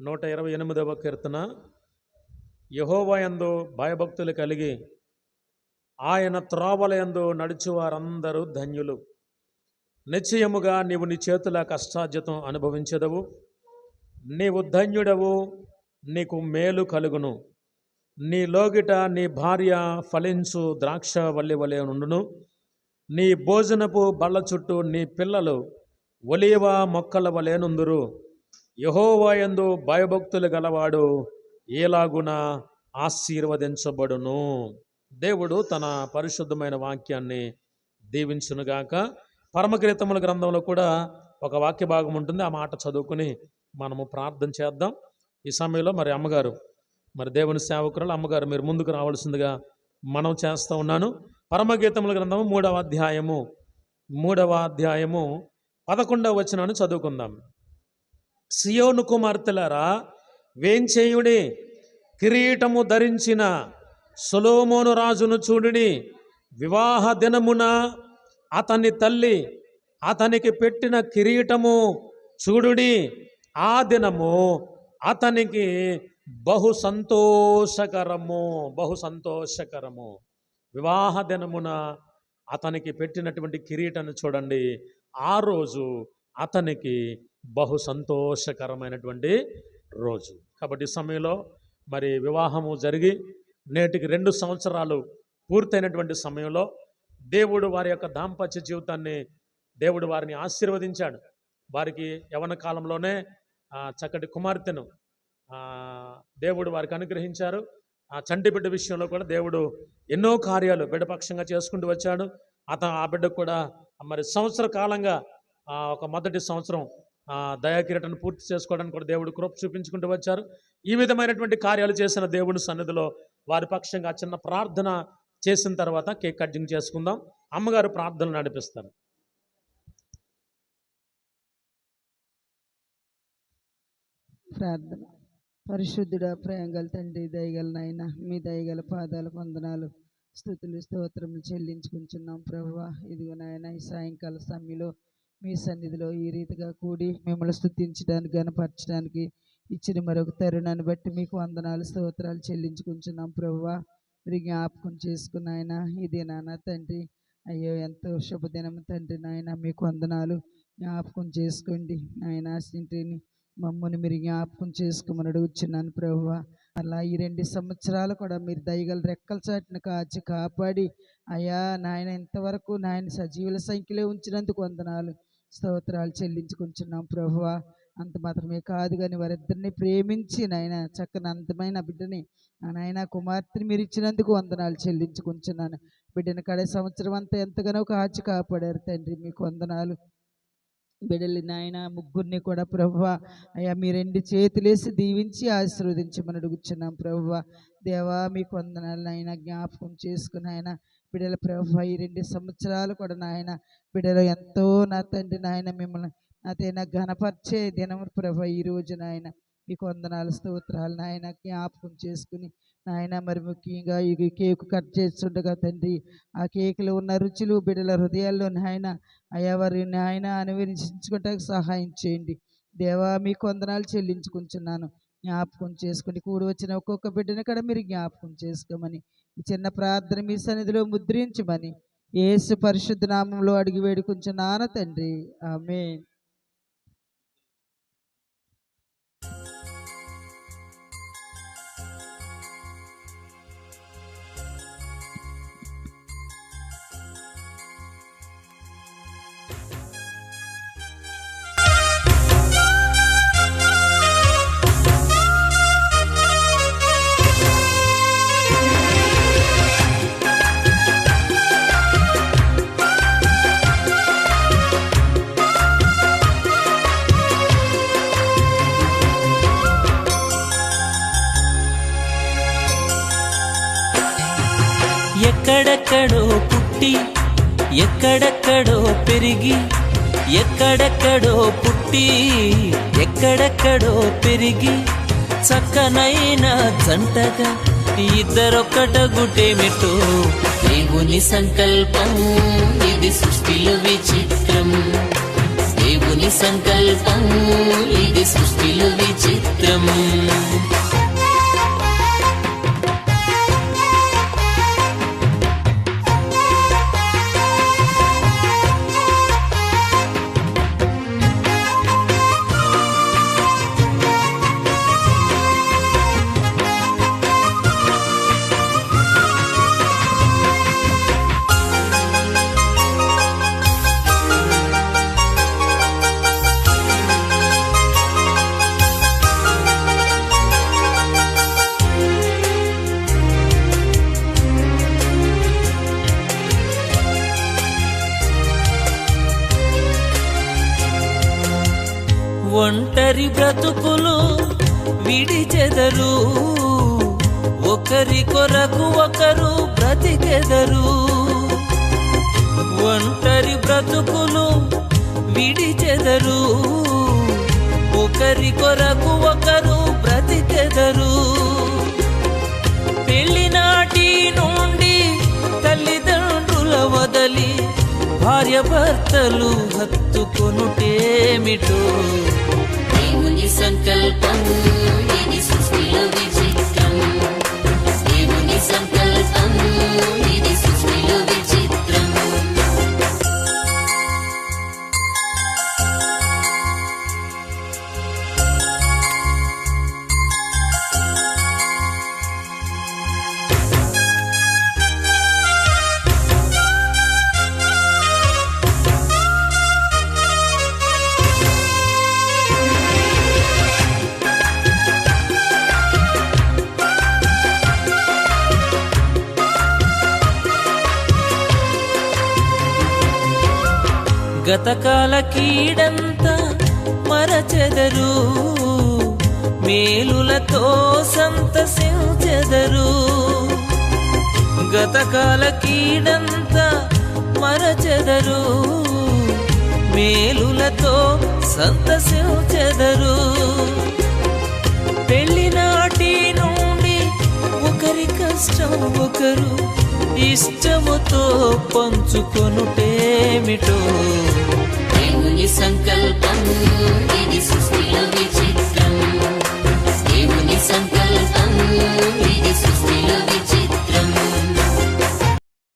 నూట ఇరవై ఎనిమిదవ కీర్తన. యహోవయందు భయభక్తులు కలిగి ఆయన త్రోవలయందు నడిచేవారందరూ ధన్యులు. నిశ్చయముగా నీవు నీ చేతుల కష్టార్జితం అనుభవించదవు. నీవు ధన్యుడవు నీకు మేలు కలుగును. నీ లోగిట నీ భార్య ఫలించు ద్రాక్ష వల్లి వలె నుండును. నీ భోజనపు బళ్ళ చుట్టూ నీ పిల్లలు ఒలీవ మొక్కల వలెనుందురు యహోవాయందు భయభక్తులు గలవాడు ఏలాగున ఆశీర్వదించబడును. దేవుడు తన పరిశుద్ధమైన వాక్యాన్ని దీవించునుగాక. పరమకీర్తముల గ్రంథంలో కూడా ఒక వాక్య భాగం ఉంటుంది. ఆ మాట చదువుకుని మనము ప్రార్థన చేద్దాం. ఈ సమయంలో మరి అమ్మగారు మరి దేవుని సేవకురాలు అమ్మగారు మీరు ముందుకు రావాల్సిందిగా మనం చేస్తూ ఉన్నాను. పరమగీతముల గ్రంథము మూడవ అధ్యాయము మూడవ అధ్యాయము పదకొండవ వచనాన్ని చదువుకుందాం. సియోను కుమార్తెలారా వేంచేయుడి కిరీటము ధరించిన సొలోమోను రాజును చూడుడి. వివాహ దినమున అతని తల్లి అతనికి పెట్టిన కిరీటము చూడుడి. ఆ దినము అతనికి బహు సంతోషకరము బహు సంతోషకరము. వివాహ దినమున అతనికి పెట్టినటువంటి కిరీటను చూడండి. ఆ రోజు అతనికి బహు సంతోషకరమైనటువంటి రోజు. కాబట్టి ఈ సమయంలో మరి వివాహము జరిగి నేటికి రెండు సంవత్సరాలు పూర్తయినటువంటి సమయంలో దేవుడు వారి యొక్క దాంపత్య జీవితాన్ని దేవుడు వారిని ఆశీర్వదించాడు. వారికి యవన కాలంలోనే చక్కటి కుమార్తెను దేవుడు వారికి అనుగ్రహించారు. ఆ చంటి బిడ్డ విషయంలో కూడా దేవుడు ఎన్నో కార్యాలు బిడ్డపక్షంగా చేసుకుంటూ వచ్చాడు. అతను ఆ బిడ్డకు కూడా మరి సంవత్సర కాలంగా ఒక మొదటి సంవత్సరం దయాకిరటను పూర్తి చేసుకోవడానికి కూడా దేవుడు కృప చూపించుకుంటూ వచ్చారు. ఈ విధమైనటువంటి కార్యాలు చేసిన దేవుని సన్నిధిలో వారి పక్షంగా చిన్న ప్రార్థన చేసిన తర్వాత కేక్ కటింగ్ చేసుకుందాం. అమ్మగారు ప్రార్థనలు నడిపిస్తారు. ప్రార్థన. పరిశుద్ధుడ ప్రేమగల తండ్రి దయగల నాయన మీ దయగల పాదాల వందనాలు స్థుతులు స్తోత్రములు చెల్లించుకుంటున్నాం. ప్రభు ఇదిగో నాయన ఈ సాయంకాల సమయంలో మీ సన్నిధిలో ఈ రీతిగా కూడి మిమ్మల్ని స్థుతించడానికి గనపరచడానికి ఇచ్చిన మరొక తరుణాన్ని బట్టి మీకు వందనాలు స్తోత్రాలు చెల్లించుకుంటున్నాం ప్రభువ. మీరు జ్ఞాపకం చేసుకున్న ఆయన ఇది నాన్న తండ్రి అయ్యో ఎంతో శుభదినం తండ్రి నాయన మీకు వందనాలు జ్ఞాపకం చేసుకోండి. నాయన సింటిని మమ్మల్ని మీరు జ్ఞాపకం చేసుకోమని అడుగుచున్నాను ప్రభువ. అలా ఈ రెండు సంవత్సరాలు కూడా మీరు దయగల రెక్కల చాటును కాచి కాపాడి అయ్యా నాయన ఇంతవరకు నాయన సజీవుల సంఖ్యలో ఉంచినందుకు వందనాలు. స్తోత్రాలు చెల్లించుకుంటున్నాం ప్రభువ. అంత మాత్రమే కాదు కానీ వారిద్దరిని ప్రేమించి నాయన చక్కని అందమైన బిడ్డని నాయన కుమార్తెని మీరు ఇచ్చినందుకు వందనాలు చెల్లించుకుంటున్నాను. బిడ్డని కడే సంవత్సరం అంతా ఎంతగానో కాచి కాపాడారు తండ్రి మీకు వందనాలు. బిడలి నాయన ముగ్గురిని కూడా ప్రభు అయ్యా మీ రెండు చేతులేసి దీవించి ఆశీర్వదించమని అడుగుచున్నాం ప్రభువ దేవా మీకు వందనాలు నాయన. జ్ఞాపకం చేసుకుని ఆయన బిడల ప్రభువ ఈ రెండు సంవత్సరాలు కూడా నాయన బిడలు ఎంతో నా తండ్రి నాయన మిమ్మల్ని నాతైనా ఘనపరిచే దినం ప్రభు ఈ రోజు నాయన. మీకు వందనాలు స్తోత్రాలు నాయన. జ్ఞాపకం చేసుకుని నాయన మరి ముఖ్యంగా ఈ కేక్ కట్ చేస్తుండగా తండ్రి ఆ కేకులో ఉన్న రుచులు బిడ్డల హృదయాల్లో నాయన అయ్యా వారి నాయన అనువరించుకుంటానికి సహాయం చేయండి. దేవా మీ కొందనాలు చెల్లించుకుంటున్నాను. జ్ఞాపకం చేసుకుని కూడి వచ్చిన ఒక్కొక్క బిడ్డని కూడా మీరు జ్ఞాపకం చేసుకోమని ఈ చిన్న ప్రార్థన మీ సన్నిధిలో ముద్రించమని ఏసు పరిశుద్ధ నామంలో అడిగి వేడుకుంటున్నాను తండ్రి. ఆమె ఎక్కడెక్కడో పుట్టి ఎక్కడెక్కడో పెరిగి ఎక్కడెక్కడో పుట్టి ఎక్కడెక్కడో పెరిగి చక్కనైన జంటగా ఇద్దరొక్కట గుటేమిటో దేవుని సంకల్పం ఇది సృష్టిలో విచిత్రం. దేవుని దేవుని సంకల్పం ఇది సృష్టిలో విచిత్రం. ఒంటరి బ్రతుకులు విడిచెదరు. ఒకరి కొరకు ఒకరు బ్రతికెదరు. ఒంటరి బ్రతుకులు విడిచెదరు. ఒకరి కొరకు ఒకరు బ్రతికెదరు. పెళ్ళినాటి నుండి తల్లిదండ్రుల వదలి భార్య భర్తలు హత్తుకొనుటేమిటో? దేవుని సంకల్పం గతకాల కీడంతా మరచెదరు. మేలులతో సంతసించెదరు గతకాల కీడంతా మరచెదరు. మేలులతో సంతసించెదరు పెళ్ళినాటి నుండి ఒకరి కష్టం ఒకరు ఇష్టముతో ఏమిటో? దేవుని సంకల్పం ఇది సృష్టిలో విచిత్రం దేవుని సంకల్పం